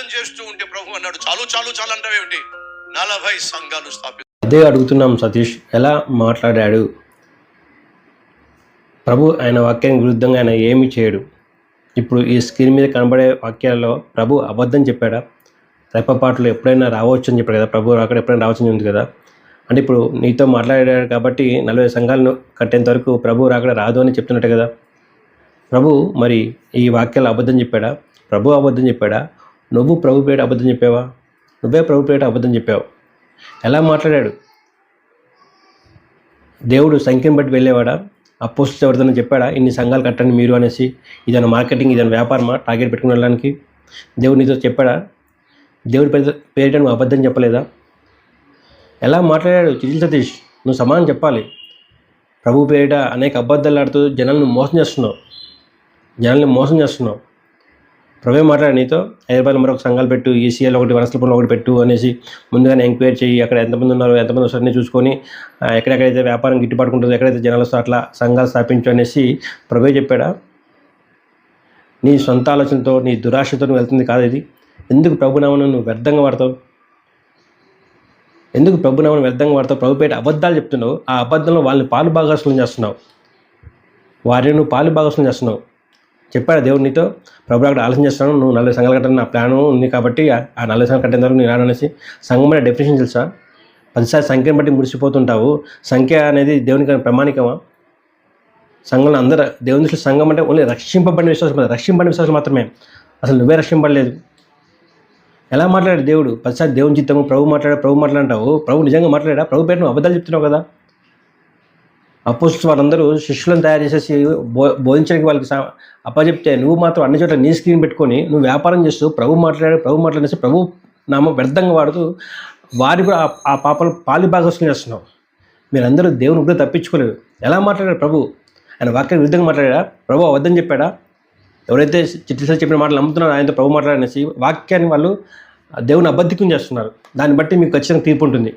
ప్రార్థన చేస్తూ ఉంటే ప్రభు అన్నాడు చాలు చాలు చాలు అంటావేమిటి నలభై సంఘాలు స్థాపి అదే అడుగుతున్నాం సతీష్ ఎలా మాట్లాడాడు? ప్రభు ఆయన వాక్యానికి విరుద్ధంగా ఆయన ఏమి చేయడు. ఇప్పుడు ఈ స్క్రీన్ మీద కనబడే వాక్యాలలో ప్రభు అబద్ధం చెప్పాడా? రెప్పపాట్లు ఎప్పుడైనా రావచ్చు అని చెప్పాడు కదా ప్రభు అక్కడ ఎప్పుడైనా రావచ్చు అని ఉంది కదా? అంటే ఇప్పుడు నీతో మాట్లాడాడు కాబట్టి నలభై సంఘాలను కట్టేంత వరకు ప్రభు రాకడ రాదు అని చెప్తున్నట్టు కదా? ప్రభు మరి ఈ వాక్యాలు అబద్ధం చెప్పాడా? ప్రభు అబద్ధం చెప్పాడా? నువ్వు ప్రభు పేట అబద్ధం చెప్పావా? నువ్వే ప్రభు పేట అబద్ధం చెప్పావు. ఎలా మాట్లాడాడు? దేవుడు సంఖ్యను బట్టి వెళ్ళేవాడా? అపోస్ట్ ఎవరిదైనా చెప్పాడా? ఇన్ని సంఘాలు కట్టండి మీరు అనేసి? ఇదైనా మార్కెటింగ్ ఇదైనా వ్యాపారమా? టార్గెట్ పెట్టుకుని వెళ్ళడానికి దేవుడు నీతో చెప్పాడా? దేవుడి పేరు పేరిట నువ్వు అబద్ధం చెప్పలేదా? ఎలా మాట్లాడాడు? చిటిల్ సతీష్ నువ్వు సమానం చెప్పాలి. ప్రభు పేరిట అనేక అబద్ధాలు ఆడుతూ జనాలను మోసం చేస్తున్నావు. జనాల్ని మోసం చేస్తున్నావు. ప్రభే మాట్లాడు నీతో. హైదరాబాద్లో మరొక సంఘాలు పెట్టు ఈసీఎల్ ఒకటి వనస్థలపురం ఒకటి పెట్టు అనేసి ముందుగానే ఎంక్వైరీ చేయి. అక్కడ ఎంతమంది ఉన్నారు ఎంతమంది వస్తారని చూసుకొని ఎక్కడెక్కడైతే వ్యాపారం గిట్టుబాటు ఎక్కడైతే జనాలు వస్తారో అట్లా సంఘాలు స్థాపించు అనేసి ప్రభే చెప్పాడా? నీ సొంత ఆలోచనతో నీ దురాశతో నువ్వు వెళ్తుంది కాదు ఇది. ఎందుకు ప్రభునామను నువ్వు వ్యర్థంగా వాడతావు? ఎందుకు ప్రభునామను వ్యర్థంగా వాడతావు? ప్రభు పేట అబద్ధాలు చెప్తున్నావు. ఆ అబద్ధంలో వాళ్ళని పాలు భాగస్వామ్యం చేస్తున్నావు. వారిని నువ్వు పాలు భాగస్వామ్యం చేస్తున్నావు. చెప్పాడు దేవుడు నీతో ప్రభు అక్కడ ఆలోచన చేస్తాను నువ్వు నలభై సంఘాలు కట్టాలని నా ప్లాన్ ఉంది కాబట్టి ఆ- నలభై సంఘాలు కట్టిన తర్వాత నేను రాననేసి సంఘం అనే డెఫినేషన్ తెలుసా? పదిసారి సంఖ్యను బట్టి మురిసిపోతుంటావు. సంఖ్య అనేది దేవునికి ప్రమాణికమా? సంఘంలో అందరూ దేవుని దృష్టిలో సంఘం అంటే ఓన్లీ రక్షింపబడిన విశ్వాసం రక్షింపబడిన విశ్వాసం మాత్రమే. అసలు నువ్వే రక్షింపడలేదు ఎలా మాట్లాడాడు దేవుడు? పదిసారి దేవుని చిత్తము ప్రభు మాట్లాడా ప్రభు మాట్లాడంటావు. ప్రభు నిజంగా మాట్లాడా? ప్రభు పేరు నువ్వు అబద్ధాలు చెప్తున్నావు కదా. అపోజిట్స్ వాళ్ళందరూ శిష్యులను తయారు చేసేసి బో బోధించడానికి వాళ్ళకి అప్పచెప్తే నువ్వు మాత్రం అన్ని చోట్ల నీ స్క్రీన్ పెట్టుకొని నువ్వు వ్యాపారం చేస్తూ ప్రభు మాట్లాడాడు ప్రభు మాట్లాడేసి ప్రభు నామ వ్యర్థంగా వాడుతూ వారి కూడా ఆ- పాపలు పాలి భాగస్వామ్యం చేస్తున్నావు. మీరందరూ దేవుని కూడా తప్పించుకోలేదు. ఎలా మాట్లాడారు ప్రభు? ఆయన వాక్య విరుద్ధంగా మాట్లాడా? ప్రభు అవద్దని చెప్పాడా? ఎవరైతే చిట్టిసలు చెప్పిన మాటలు నమ్ముతున్నారో ఆయనతో ప్రభు మాట్లాడనేసి వాక్యాన్ని వాళ్ళు దేవుని అబద్ధికం చేస్తున్నారు. దాన్ని బట్టి మీకు ఖచ్చితంగా తీర్పు ఉంటుంది.